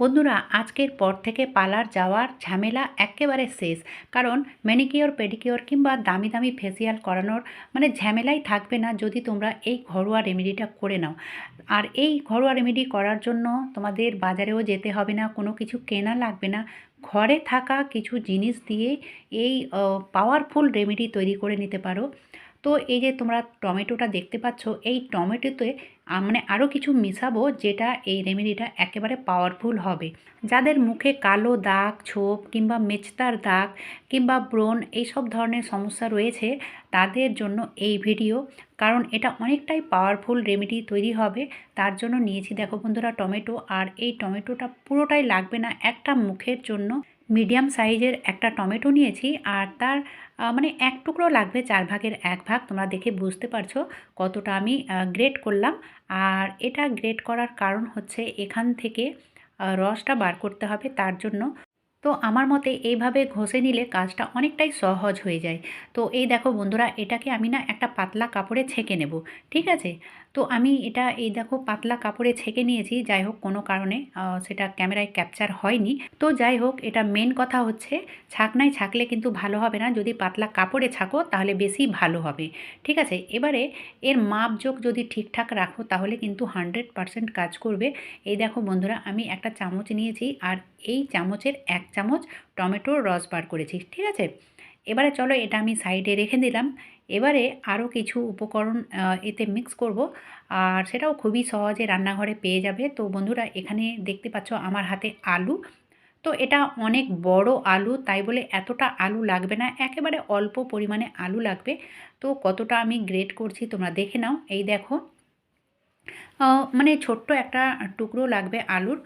বন্ধুরা, আজকের পর থেকে পার্লার যাওয়ার ঝামেলা একেবারে শেষ। কারণ ম্যানিকিওর, পেডিকিওর কিংবা দামি দামি ফেসিয়াল করানোর মানে ঝামেলাই থাকবে না যদি তোমরা এই ঘরোয়া রেমেডিটা করে নাও। আর এই ঘরোয়া রেমেডি করার জন্য তোমাদের বাজারেও যেতে হবে না, কোনো কিছু কেনা লাগবে না। ঘরে থাকা কিছু জিনিস দিয়ে এই পাওয়ারফুল রেমেডি তৈরি করে নিতে পারো। তো এই যে তোমরা টমেটোটা দেখতে পাচ্ছ, এই টমেটোতে মানে আরও কিছু মিশাবো যেটা এই রেমেডিটা একেবারে পাওয়ারফুল হবে। যাদের মুখে কালো দাগ, ছোপ কিংবা মেচতার দাগ কিংবা ব্রণ এইসব ধরনের সমস্যা রয়েছে, তাদের জন্য এই ভিডিও, কারণ এটা অনেকটাই পাওয়ারফুল রেমেডি তৈরি হবে। তার জন্য নিয়েছি, দেখো বন্ধুরা, টমেটো, আর এই টমেটোটা পুরোটাই লাগবে না একটা মুখের জন্য। মিডিয়াম সাইজের একটা টমেটো নিয়েছি আর তার মানে এক টুকরো লাগবে চার ভাগের এক ভাগ, তোমরা দেখে বুঝতে পারছ কতটা আমি গ্রেট করলাম। আর এটা গ্রেট করার কারণ হচ্ছে এখান থেকে রসটা বার করতে হবে তার জন্য। তো আমার মতে এইভাবে ঘষে নিলে কাজটা অনেকটাই সহজ হয়ে যায়। তো এই দেখো বন্ধুরা, এটাকে আমি না একটা পাতলা কাপড়ে ছেঁকে নেব, ঠিক আছে? তো আমি এটা, এই দেখো পাতলা কাপড়ে ছেঁকে নিয়েছি, যাই হোক কোনো কারণে সেটা ক্যামেরায় ক্যাপচার হয়নি। তো যাই হোক, এটা মেন কথা হচ্ছে, ছাকনায় ছাকলে কিন্তু ভালো হবে না, যদি পাতলা কাপড়ে ছাকো তাহলে বেশি ভালো হবে। ঠিক আছে? এবারে এর মাপযোগ যদি ঠিকঠাক রাখো তাহলে কিন্তু হান্ড্রেড পারসেন্ট কাজ করবে। এই দেখো বন্ধুরা, আমি একটা চামচ নিয়েছি, আর এই চামচের এক চামচ টমেটোর রস বার করেছি। ঠিক আছে? এবারে চলো এটা আমি সাইডে রেখে দিলাম। এবারে আরও কিছু উপকরণ এতে মিক্স করব। আর সেটাও খুবই সহজে রান্নাঘরে পেয়ে যাবে। তো বন্ধুরা, এখানে দেখতে পাচ্ছ আমার হাতে আলু। তো এটা অনেক বড় আলু, তাই বলে এতটা আলু লাগবে না। একেবারে অল্প পরিমাণে আলু লাগবে। তো কতটা আমি গ্রেট করছি তোমরা দেখে নাও। এই দেখো। মানে ছোট্ট একটা টুকরো লাগবে আলুর।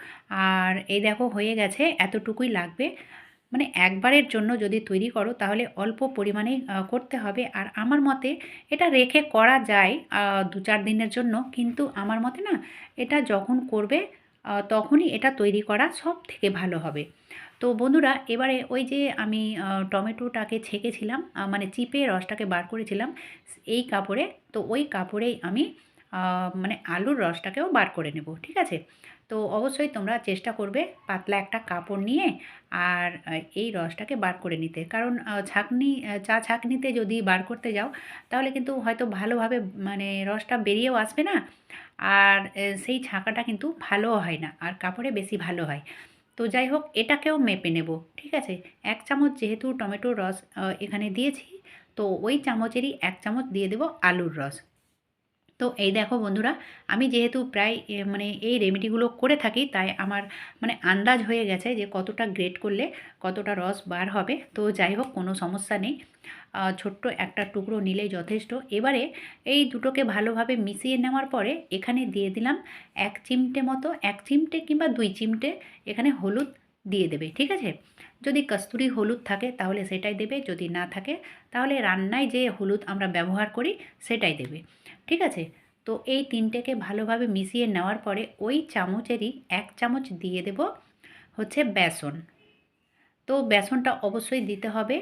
আর এই দেখো হয়ে গেছে, এতটুকুই লাগবে। মানে একবারের জন্য যদি তৈরি করো, তাহলে অল্প পরিমাণে করতে হবে। আর আমার মতে এটা রেখে করা যায় দু চার দিনের জন্য। কিন্তু আমার মতে না, এটা যখন করবে তখনই এটা তৈরি করা সব থেকে ভালো হবে। তো বন্ধুরা, এবারে ওই যে আমি টমেটোটাকে ছেঁকেছিলাম মানে চিপে রসটাকে বার করেছিলাম, এই কাপড়ে। তো ওই কাপড়েই আমি মানে আলুর রসটাকেও বার করে নেব, ঠিক আছে? তো অবশ্যই তোমরা চেষ্টা করবে পাতলা একটা কাপড় নিয়ে আর এই রসটাকে বার করে নিতে। কারণ ছাঁকনি চা ছাঁকনিতে যদি বার করতে যাও, তাহলে কিন্তু হয়তো ভালোভাবে মানে রসটা বেরিয়েও আসবে না। আর সেই ছাঁকাটা কিন্তু ভালোও হয় না আর কাপড়ে বেশি ভালো হয়। তো যাই হোক, এটাকেও মেপে নেব, ঠিক আছে? এক চামচ যেহেতু টমেটোর রস এখানে দিয়েছি, তো ওই চামচেরই এক চামচ দিয়ে দেব আলুর রস। তো এই দেখো বন্ধুরা, আমি যেহেতু প্রায় মানে এই রেমেডিগুলো করে থাকি, তাই আমার মানে আন্দাজ হয়ে গেছে যে কতটা গ্রেট করলে কতটা রস বার হবে। তো যাই হোক, কোনো সমস্যা নেই। ছোট্ট একটা টুকরো নিলেই যথেষ্ট। এবারে এই দুটোকে ভালোভাবে মিশিয়ে নেওয়ার পরে এখানে দিয়ে দিলাম এক চিমটে মতো, এক চিমটে কিংবা দুই চিমটে এখানে হলুদ দিয়ে দেবে, ঠিক আছে? যদি কস্তুরি হলুদ থাকে তাহলে সেটাই দেবে, যদি না থাকে তাহলে রান্নায় যে হলুদ আমরা ব্যবহার করি সেটাই দেবে। ঠিক আছে? তো এই তিনটেকে ভালোভাবে মিশিয়ে নেওয়ার পরে ওই চামচেরই এক চামচ দিয়ে দেব হচ্ছে বেসন। তো বেসনটা অবশ্যই দিতে হবে।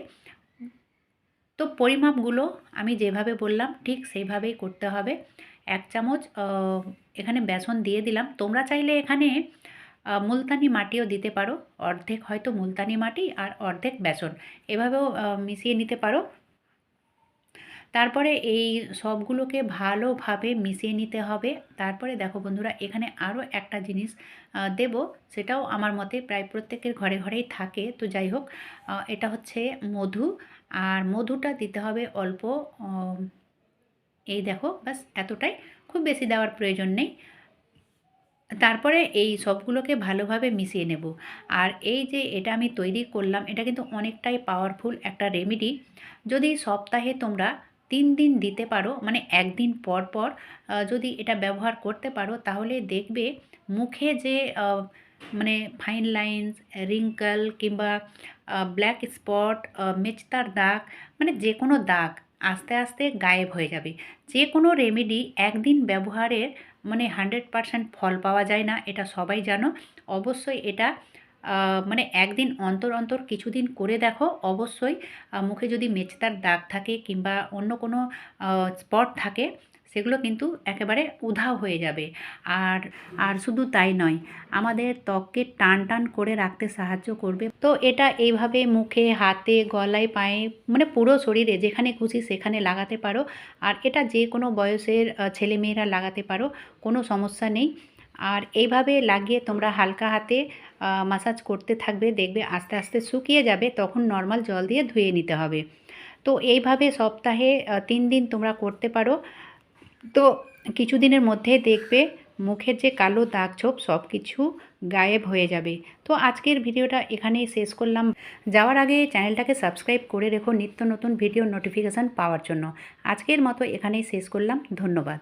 তো পরিমাপগুলো আমি যেভাবে বললাম ঠিক সেইভাবেই করতে হবে। এক চামচ এখানে বেসন দিয়ে দিলাম। তোমরা চাইলে এখানে মুলতানি মাটিও দিতে পারো। অর্ধেক হয়তো মুলতানি মাটি আর অর্ধেক বেসন। এভাবেও মিশিয়ে নিতে পারো। তারপরে এই সবগুলোকে ভালোভাবে মিশিয়ে নিতে হবে। তারপরে দেখো বন্ধুরা, এখানে আরও একটা জিনিস দেব। সেটাও আমার মতে প্রায় প্রত্যেকের ঘরে ঘরেই থাকে। তো যাই হোক এটা হচ্ছে মধু। আর মধুটা দিতে হবে অল্প এই দেখো, ব্যাস এতটাই। খুব বেশি দেওয়ার প্রয়োজন নেই। তারপরে এই সবগুলোকে ভালোভাবে মিশিয়ে নেব। আর এই যে এটা আমি তৈরি করলাম, এটা কিন্তু অনেকটাই পাওয়ারফুল একটা রেমেডি যদি সপ্তাহে তোমরা তিন দিন দিতে পারো মানে একদিন পর পর যদি এটা ব্যবহার করতে পারো, তাহলে দেখবে মুখে যে মানে ফাইন লাইন্স রিঙ্কল কিংবা ব্ল্যাক স্পট মেচতার দাগ মানে যে কোনো দাগ আস্তে আস্তে গায়েব হয়ে যাবে। যে কোনো রেমেডি একদিন ব্যবহারের মানে হান্ড্রেড পারসেন্ট ফল পাওয়া যায় না, এটা সবাই জানো। অবশ্যই এটা মানে একদিন অন্তর অন্তর কিছুদিন করে দেখো। অবশ্যই মুখে যদি মেচতার দাগ থাকে কিংবা অন্য কোনো স্পট থাকে সেগুলো কিন্তু একেবারে উধাও হয়ে যাবে। আর আর শুধু তাই নয়, আমাদের ত্বককে টান টান করে রাখতে সাহায্য করবে। তো এটা এইভাবে মুখে, হাতে, গলায়, পায়ে মানে পুরো শরীরে যেখানে খুশি সেখানে লাগাতে পারো। আর এটা যে কোনো বয়সের ছেলেমেয়েরা লাগাতে পারো, কোনো সমস্যা নেই। আর এইভাবে লাগিয়ে তোমরা হালকা হাতে মাসাজ করতে থাকবে, দেখবে আস্তে আস্তে শুকিয়ে যাবে, তখন নর্মাল জল দিয়ে ধুয়ে নিতে হবে। তো এইভাবে সপ্তাহে তিন দিন তোমরা করতে পারো। তো কিছুদিনের মধ্যে দেখবে মুখের যে কালো দাগ ছোপ সব কিছু গায়েব হয়ে যাবে। তো আজকের ভিডিওটা এখানেই শেষ করলাম। যাওয়ার আগে চ্যানেলটাকে সাবস্ক্রাইব করে রেখো নিত্য নতুন ভিডিও নোটিফিকেশান পাওয়ার জন্য। আজকের মতো এখানেই শেষ করলাম। ধন্যবাদ।